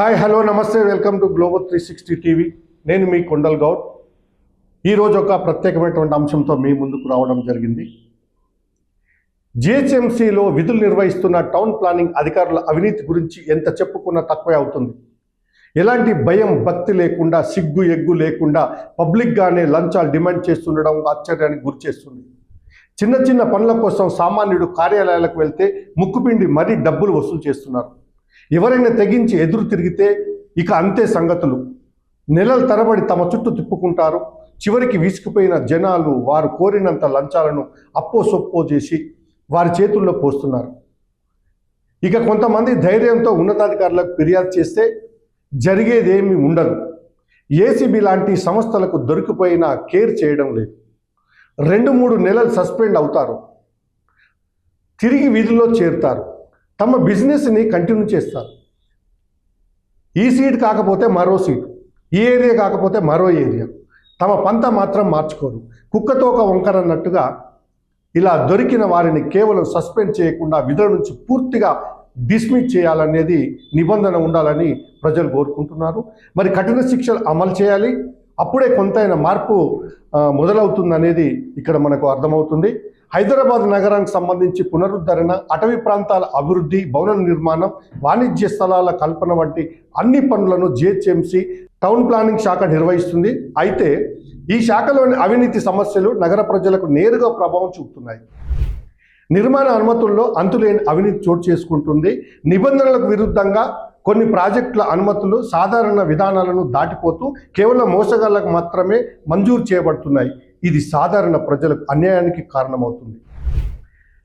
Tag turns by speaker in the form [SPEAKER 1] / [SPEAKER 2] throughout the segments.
[SPEAKER 1] Hi hello నమస్తే welcome to global three sixty TV. నేను మీ కొండల్ గౌడ్. ఈరోజు ఒక ప్రత్యేకమైనటువంటి అంశంతో మీ ముందుకు రావడం జరిగింది. జిహెచ్ఎంసీలో విధులు నిర్వహిస్తున్న టౌన్ ప్లానింగ్ అధికారుల అవినీతి గురించి ఎంత చెప్పుకున్నా తక్కువే అవుతుంది. ఎలాంటి భయం భక్తి లేకుండా సిగ్గు ఎగ్గు లేకుండా పబ్లిక్గానే లంచాలు డిమాండ్ చేస్తుండడం ఆశ్చర్యానికి గురి చేస్తుంది. చిన్న చిన్న పనుల కోసం సామాన్యుడు కార్యాలయాలకు వెళ్తే ముక్కుపిండి మరీ డబ్బులు వసూలు చేస్తున్నారు. ఎవరైనా తెగించి ఎదురు తిరిగితే ఇక అంతే సంగతులు. నెలల తరబడి తమ చుట్టూ తిప్పుకుంటారు. చివరికి వీసుకుపోయిన జనాలు వారు కోరినంత లంచాలను అప్పో సొప్పో చేసి వారి చేతుల్లో పోస్తున్నారు. ఇక కొంతమంది ధైర్యంతో ఉన్నతాధికారులకు ఫిర్యాదు చేస్తే జరిగేదేమీ ఉండదు. ఏసీబీ లాంటి సంస్థలకు దొరికిపోయినా కేర్ చేయడం లేదు. రెండు మూడు నెలలు సస్పెండ్ అవుతారు. తిరిగి విధుల్లో చేరుతారు. తమ బిజినెస్ని కంటిన్యూ చేస్తారు. ఈ సీట్ కాకపోతే మరో సీటు ఈ ఏరియా కాకపోతే మరో ఏరియా. తమ పంత మాత్రం మార్చుకోరు. కుక్కతోక వంకరన్నట్టుగా ఇలా దొరికిన వారిని కేవలం సస్పెండ్ చేయకుండా విధుల నుంచి పూర్తిగా డిస్మిస్ చేయాలనేది నిబంధన ఉండాలని ప్రజలు కోరుకుంటున్నారు. మరి కఠిన శిక్షలు అమలు చేయాలి. అప్పుడే కొంతైన మార్పు మొదలవుతుందనేది ఇక్కడ మనకు అర్థమవుతుంది. హైదరాబాద్ నగరానికి సంబంధించి పునరుద్ధరణ అటవీ ప్రాంతాల అభివృద్ధి భవన నిర్మాణం వాణిజ్య స్థలాల కల్పన వంటి అన్ని పనులను జిహెచ్ఎంసీ టౌన్ ప్లానింగ్ శాఖ నిర్వహిస్తుంది. అయితే ఈ శాఖలోని అవినీతి సమస్యలు నగర ప్రజలకు నేరుగా ప్రభావం చూపుతున్నాయి. నిర్మాణ అనుమతుల్లో అంతులేని అవినీతి చోటు చేసుకుంటుంది. నిబంధనలకు విరుద్ధంగా కొన్ని ప్రాజెక్టుల అనుమతులు సాధారణ విధానాలను దాటిపోతూ కేవలం మోసగాళ్ళకు మాత్రమే మంజూరు చేయబడుతున్నాయి. ఇది సాధారణ ప్రజలకు అన్యాయానికి కారణమవుతుంది.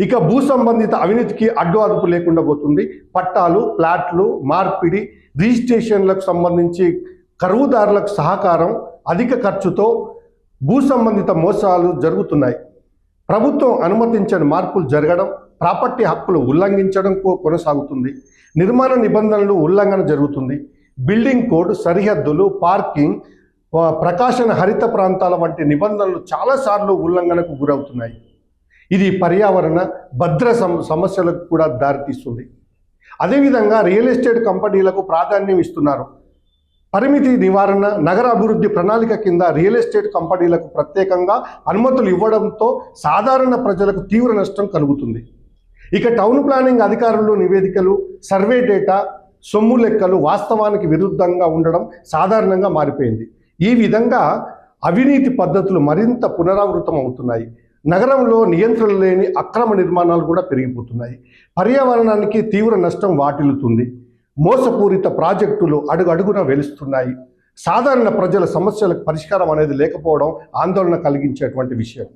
[SPEAKER 1] ఇక భూ సంబంధిత అవినీతికి అడ్డు అదుపు లేకుండా పోతుంది. పట్టాలు ప్లాట్లు మార్పిడి రిజిస్ట్రేషన్లకు సంబంధించి కరువుదారులకు సహకారం అధిక ఖర్చుతో భూ సంబంధిత మోసాలు జరుగుతున్నాయి. ప్రభుత్వం అనుమతించని మార్పులు జరగడం ప్రాపర్టీ హక్కులు ఉల్లంఘించడం కో- కొనసాగుతుంది. నిర్మాణ నిబంధనలు ఉల్లంఘన జరుగుతుంది. బిల్డింగ్ కోడ్ సరిహద్దులు పార్కింగ్ ప్రకాశన హరిత ప్రాంతాల వంటి నిబంధనలు చాలాసార్లు ఉల్లంఘనకు గురవుతున్నాయి. ఇది పర్యావరణ భద్ర సమ సమస్యలకు కూడా దారితీస్తుంది. అదేవిధంగా రియల్ ఎస్టేట్ కంపెనీలకు ప్రాధాన్యం ఇస్తున్నారు. పరిమితి నివారణ నగర అభివృద్ధి ప్రణాళిక కింద రియల్ ఎస్టేట్ కంపెనీలకు ప్రత్యేకంగా అనుమతులు ఇవ్వడంతో సాధారణ ప్రజలకు తీవ్ర నష్టం కలుగుతుంది. ఇక టౌన్ ప్లానింగ్ అధికారులు నివేదికలు సర్వే డేటా సొమ్ము లెక్కలు వాస్తవానికి విరుద్ధంగా ఉండడం సాధారణంగా మారిపోయింది. ఈ విధంగా అవినీతి పద్ధతులు మరింత పునరావృతం అవుతున్నాయి. నగరంలో నియంత్రణ లేని అక్రమ నిర్మాణాలు కూడా పెరిగిపోతున్నాయి. పర్యావరణానికి తీవ్ర నష్టం వాటిల్లుతుంది. మోసపూరిత ప్రాజెక్టులు అడుగు అడుగున వెలుస్తున్నాయి. సాధారణ ప్రజల సమస్యలకు పరిష్కారం అనేది లేకపోవడం ఆందోళన కలిగించేటువంటి విషయం.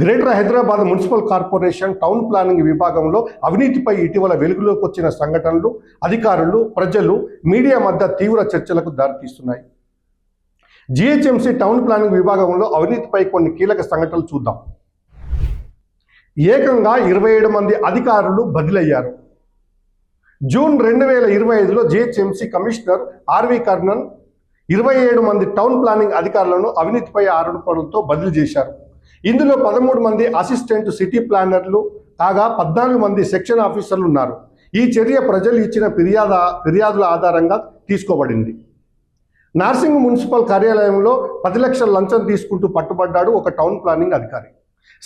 [SPEAKER 1] Greater Hyderabad municipal corporation town planning విభాగంలో అవినీతిపై ఇటీవల వెలుగులోకి వచ్చిన సంఘటనలు అధికారులు ప్రజలు మీడియా మధ్య తీవ్ర చర్చలకు దారితీస్తున్నాయి. జిహెచ్ఎంసీ టౌన్ ప్లానింగ్ విభాగంలో అవినీతిపై కొన్ని కీలక సంఘటనలు చూద్దాం. ఏకంగా ఇరవై ఏడు మంది అధికారులు బదిలయ్యారు. జూన్ రెండు వేల ఇరవై ఐదులో జిహెచ్ఎంసీ కమిషనర్ ఆర్వి కర్ణన్ ఇరవై ఏడు మంది టౌన్ ప్లానింగ్ అధికారులను అవినీతిపై ఆరోపణలతో బదిలీ చేశారు. ఇందులో పదమూడు మంది అసిస్టెంట్ సిటీ ప్లానర్లు కాగా పద్నాలుగు మంది సెక్షన్ ఆఫీసర్లు ఉన్నారు. ఈ చర్య ప్రజలు ఇచ్చిన ఫిర్యాదు ఫిర్యాదుల ఆధారంగా తీసుకోబడింది. నార్సింగ్ మున్సిపల్ కార్యాలయంలో పది లక్షల లంచం తీసుకుంటూ పట్టుబడ్డాడు ఒక టౌన్ ప్లానింగ్ అధికారి.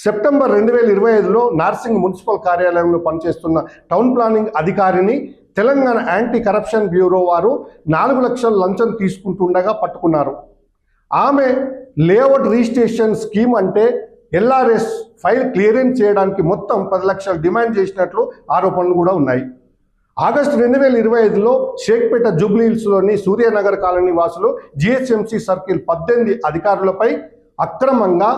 [SPEAKER 1] సెప్టెంబర్ రెండు వేల ఇరవై ఐదులో నార్సింగ్ మున్సిపల్ కార్యాలయంలో పనిచేస్తున్న టౌన్ ప్లానింగ్ అధికారిని తెలంగాణ యాంటీ కరప్షన్ బ్యూరో వారు నాలుగు లక్షల లంచం తీసుకుంటుండగా పట్టుకున్నారు. ఆమె లేఅవుట్ రిజిస్ట్రేషన్ స్కీమ్ అంటే ఎల్ఆర్ఎస్ ఫైల్ క్లియరెన్స్ చేయడానికి మొత్తం పది లక్షలు డిమాండ్ చేసినట్లు ఆరోపణలు కూడా ఉన్నాయి. ఆగస్టు రెండు వేల ఇరవై ఐదులో షేక్పేట జూబ్లీ హిల్స్లోని సూర్యనగర్ కాలనీ వాసులు జిహెచ్ఎంసీ సర్కిల్ పద్దెనిమిది అధికారులపై అక్రమంగా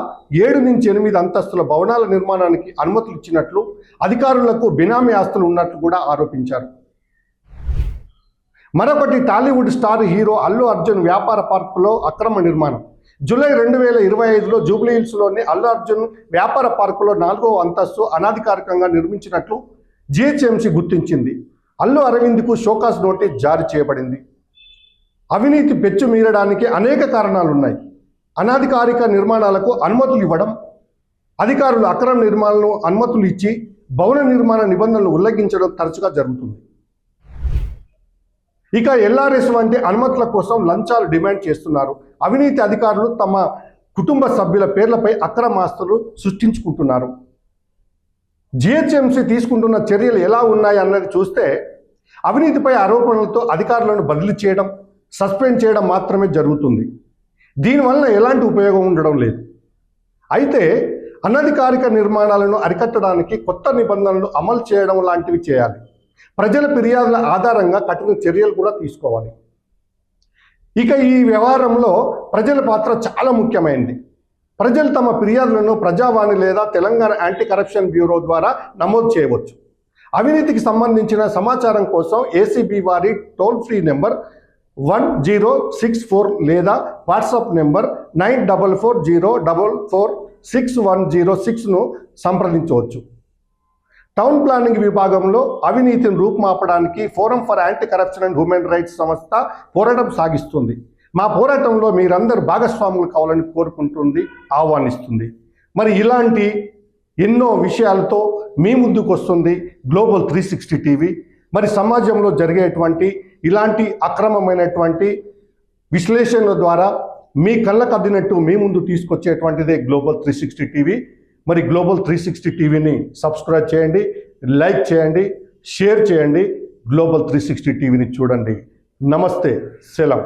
[SPEAKER 1] ఏడు నుంచి ఎనిమిది అంతస్తుల భవనాల నిర్మాణానికి అనుమతులు ఇచ్చినట్లు అధికారులకు బినామీ ఆస్తులు ఉన్నట్లు కూడా ఆరోపించారు. మరొకటి Tollywood star hero Allu Arjun వ్యాపార పార్కులో అక్రమ నిర్మాణం. జూలై రెండు వేల ఇరవై ఐదులో జూబ్లీ హిల్స్లోని అల్లు అర్జున్ వ్యాపార పార్కులో నాలుగో అంతస్తు అనాధికారికంగా నిర్మించినట్లు జిహెచ్ఎంసీ గుర్తించింది. అల్లు అరవింద్కు షోకాస్ నోటీస్ జారీ చేయబడింది. అవినీతి పెచ్చు మీరడానికి అనేక కారణాలు ఉన్నాయి అనాధికారిక నిర్మాణాలకు అనుమతులు ఇవ్వడం అధికారులు అక్రమ నిర్మాణాలను అనుమతులు ఇచ్చి భవన నిర్మాణ నిబంధనలు ఉల్లంఘించడం తరచుగా జరుగుతుంది. ఇక ఎల్ఆర్ఎస్ వంటి అనుమతుల కోసం లంచాలు డిమాండ్ చేస్తున్నారు. అవినీతి అధికారులు తమ కుటుంబ సభ్యుల పేర్లపై అక్రమాస్తులు సృష్టించుకుంటున్నారు. జిహెచ్ఎంసీ తీసుకుంటున్న చర్యలు ఎలా ఉన్నాయి అన్నది చూస్తే అవినీతిపై ఆరోపణలతో అధికారులను బదిలీ చేయడం సస్పెండ్ చేయడం మాత్రమే జరుగుతుంది. దీనివల్ల ఎలాంటి ఉపయోగం ఉండడం లేదు. అయితే అనధికారిక నిర్మాణాలను అరికట్టడానికి కొత్త నిబంధనలు అమలు చేయడం లాంటివి చేయాలి. ప్రజల ఫిర్యాదుల ఆధారంగా కఠిన చర్యలు కూడా తీసుకోవాలి. ఇక ఈ వ్యవహారంలో ప్రజల పాత్ర చాలా ముఖ్యమైనది ప్రజలు తమ ఫిర్యాదులను ప్రజావాణి లేదా తెలంగాణ యాంటీ కరప్షన్ బ్యూరో ద్వారా నమోదు చేయవచ్చు. అవినీతికి సంబంధించిన సమాచారం కోసం ఏసీబీ వారి toll free number one zero six four లేదా WhatsApp number nine double four zero double four six one zero సిక్స్ను సంప్రదించవచ్చు. టౌన్ ప్లానింగ్ విభాగంలో అవినీతిని రూపుమాపడానికి forum for anti corruption and human rights సంస్థ పోరాటం సాగిస్తుంది. మా పోరాటంలో మీరందరూ భాగస్వాములు కావాలని కోరుకుంటుంది ఆహ్వానిస్తుంది. మరి ఇలాంటి ఎన్నో విషయాలతో మీ ముందుకు వస్తుంది గ్లోబల్ త్రీ సిక్స్టీ టీవీ మరి సమాజంలో జరిగేటువంటి ఇలాంటి అక్రమమైనటువంటి విశ్లేషణల ద్వారా మీ కళ్ళకు అద్దినట్టు మీ ముందు తీసుకొచ్చేటువంటిదే గ్లోబల్ త్రీ సిక్స్టీ టీవీ మరి గ్లోబల్ త్రీ సిక్స్టీ టీవీని సబ్స్క్రైబ్ చేయండి లైక్ చేయండి షేర్ చేయండి. గ్లోబల్ త్రీ సిక్స్టీ టీవీని చూడండి. నమస్తే సెలవు.